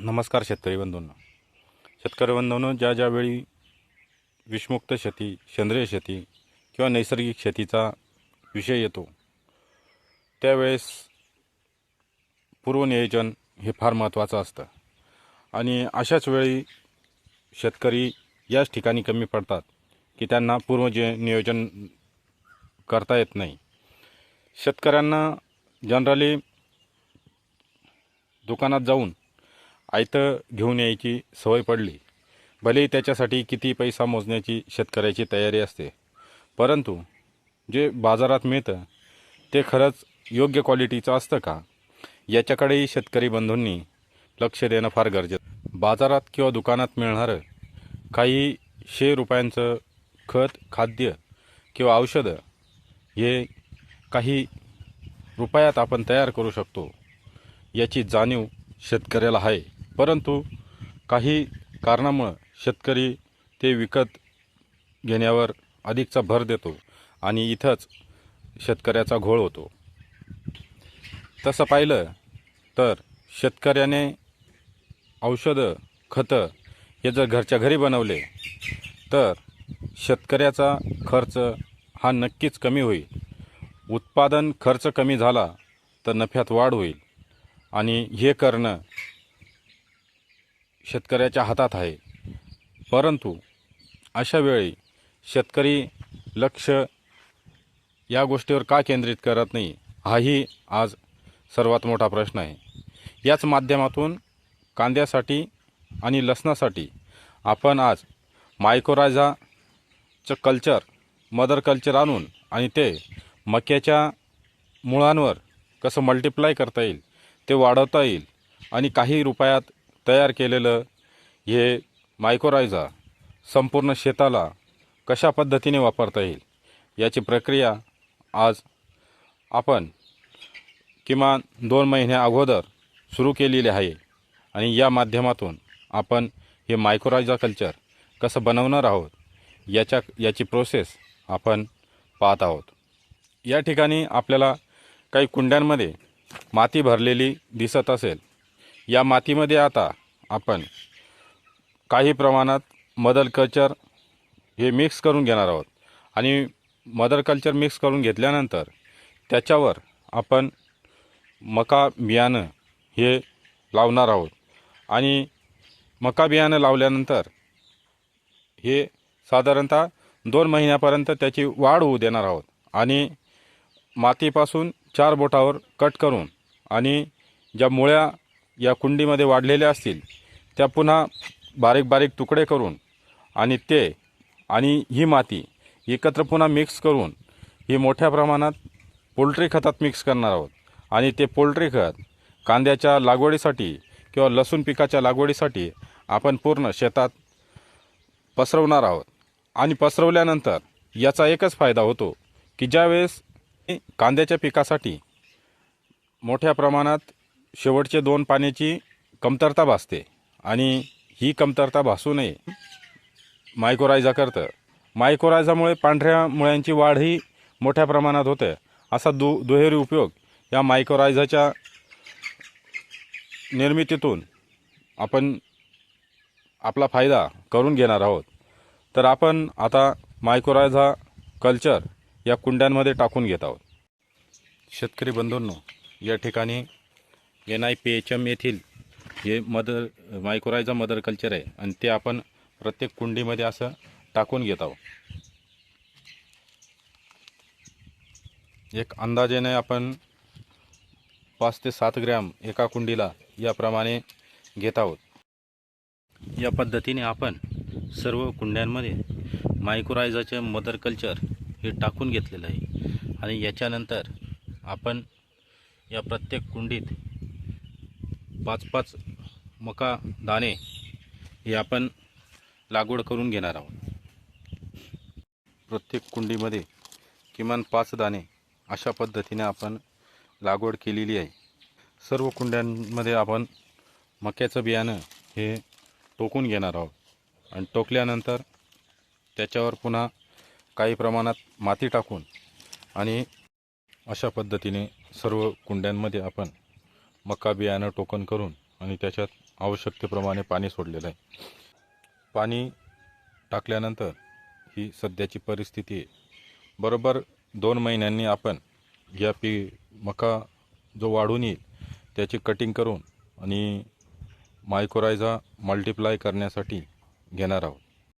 नमस्कार शेतकरी बंधूंना. शेतकरी बंधूंनो ज्या ज्यावेळी विषमुक्त शेती सेंद्रिय शेती किंवा नैसर्गिक शेतीचा विषय येतो त्यावेळेस पूर्वनियोजन हे फार महत्त्वाचं असतं. आणि अशाच वेळी शेतकरी याच ठिकाणी कमी पडतात की त्यांना पूर्व जे नियोजन करता येत नाही. शेतकऱ्यांना जनरली दुकानात जाऊन आयतं घेऊन यायची सवय पडली. भलेही त्याच्यासाठी किती पैसा मोजण्याची शेतकऱ्याची तयारी असते परंतु जे बाजारात मिळतं ते खरंच योग्य क्वालिटीचं असतं का? याच्याकडेही शेतकरी बंधूंनी लक्ष देणं फार गरजेचं. बाजारात किंवा दुकानात मिळणारं काही शे रुपयांचं खत खाद्य किंवा औषधं हे काही रुपयात आपण तयार करू शकतो याची जाणीव शेतकऱ्याला आहे. परंतु काही कारणामुळं शेतकरी ते विकत घेण्यावर अधिकचा भर देतो आणि इथंच शेतकऱ्याचा घोळ होतो. तसं पाहिलं तर शेतकऱ्याने औषधं खतं हे जर घरच्या घरी बनवले तर शेतकऱ्याचा खर्च हा नक्कीच कमी होईल. उत्पादन खर्च कमी झाला तर नफ्यात वाढ होईल. आणि हे करणं शेतकऱ्याच्या हातात आहे. परंतु अशा वेळी शेतकरी लक्ष या गोष्टीवर का केंद्रित करत नाही हाही आज सर्वात मोठा प्रश्न आहे. याच माध्यमातून कांद्यासाठी आणि लसणासाठी आपण आज मायकोरायझाचं कल्चर मदर कल्चर आणून आणि ते मक्याच्या मुळांवर कसं मल्टिप्लाय करता येईल ते वाढवता येईल आणि काही रुपयात तयार केलेलं हे मायकोरायझा संपूर्ण शेताला कशा पद्धतीने वापरता येईल याची प्रक्रिया आज आपण किमान दोन महिन्या अगोदर सुरू केलेली आहे आणि या माध्यमातून आपण हे मायक्रोरायझा कल्चर कसं बनवणार आहोत याच्या याची प्रोसेस आपण पाहत आहोत. या ठिकाणी आपल्याला काही कुंड्यांमध्ये माती भरलेली दिसत असेल. या मातीमध्ये आता आपण काही प्रमाणात मदर कल्चर हे मिक्स करून घेणार आहोत. आणि मदर कल्चर मिक्स करून घेतल्यानंतर त्याच्यावर आपण मका बियाणं हे लावणार आहोत. आणि मका बियाणं लावल्यानंतर हे साधारणतः दोन महिन्यापर्यंत त्याची वाढ होऊ देणार आहोत. आणि मातीपासून चार बोटावर कट करून आणि ज्या मुळ्या या कुंडीमध्ये वाढलेल्या असतील त्या पुन्हा बारीक बारीक तुकडे करून आणि ते आणि ही माती एकत्र पुन्हा मिक्स करून ही मोठ्या प्रमाणात पोल्ट्री खतात मिक्स करणार आहोत. आणि ते पोल्ट्री खत कांद्याच्या लागवडीसाठी किंवा लसूण पिकाच्या लागवडीसाठी आपण पूर्ण शेतात पसरवणार आहोत. आणि पसरवल्यानंतर याचा एकच फायदा होतो की ज्यावेळेस कांद्याच्या पिकासाठी मोठ्या प्रमाणात शेवटचे दोन पाण्याची कमतरता भासते आणि ही कमतरता भासू नये. मायकोरायझा करतं. मायकोरायझामुळे पांढऱ्या मुळ्यांची वाढही मोठ्या प्रमाणात होते. असा दु दुहेरी उपयोग या मायकोरायझाच्या निर्मितीतून आपण आपला फायदा करून घेणार आहोत. तर आपण आता मायकोरायझा कल्चर या कुंड्यांमध्ये टाकून घेत आहोत. शेतकरी बंधूंनो या ठिकाणी N I P H M येथील हे मदर मायकोरायझा मदर कल्चर आहे आणि ते आपण प्रत्येक कुंडीमध्ये असं टाकून घेत आहोत. एक अंदाजेने आपण पाच ते सात ग्रॅम एका कुंडीला याप्रमाणे घेत आहोत. या पद्धतीने आपण सर्व कुंड्यांमध्ये मायक्रोरायझाचे मदर कल्चर हे टाकून घेतलेलं आहे. आणि याच्यानंतर आपण या प्रत्येक कुंडीत पाच पाच मका दाणे हे आपण लागवड करून घेणार आहोत. प्रत्येक कुंडीमध्ये किमान पाच दाणे अशा पद्धतीने आपण लागवड केलेली आहे. सर्व कुंड्यांमध्ये आपण मक्याचं बियाणं हे टोकून घेणार आहोत. आणि टोकल्यानंतर त्याच्यावर पुन्हा काही प्रमाणात माती टाकून आणि अशा पद्धतीने सर्व कुंड्यांमध्ये आपण मका बियाणं टोकन करून आणि त्याच्यात आवश्यकतेप्रमाणे पाणी सोडलेलं आहे. पाणी टाकल्यानंतर ही सध्याची परिस्थिती आहे. बरोबर दोन महिन्यांनी आपण या पी मका जो वाढून येईल त्याची कटिंग करून आणि मायकोरायझा मल्टिप्लाय करण्यासाठी घेणार आहोत.